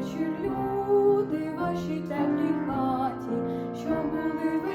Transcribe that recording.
вечір люди ваші теплій хаті, що були ви.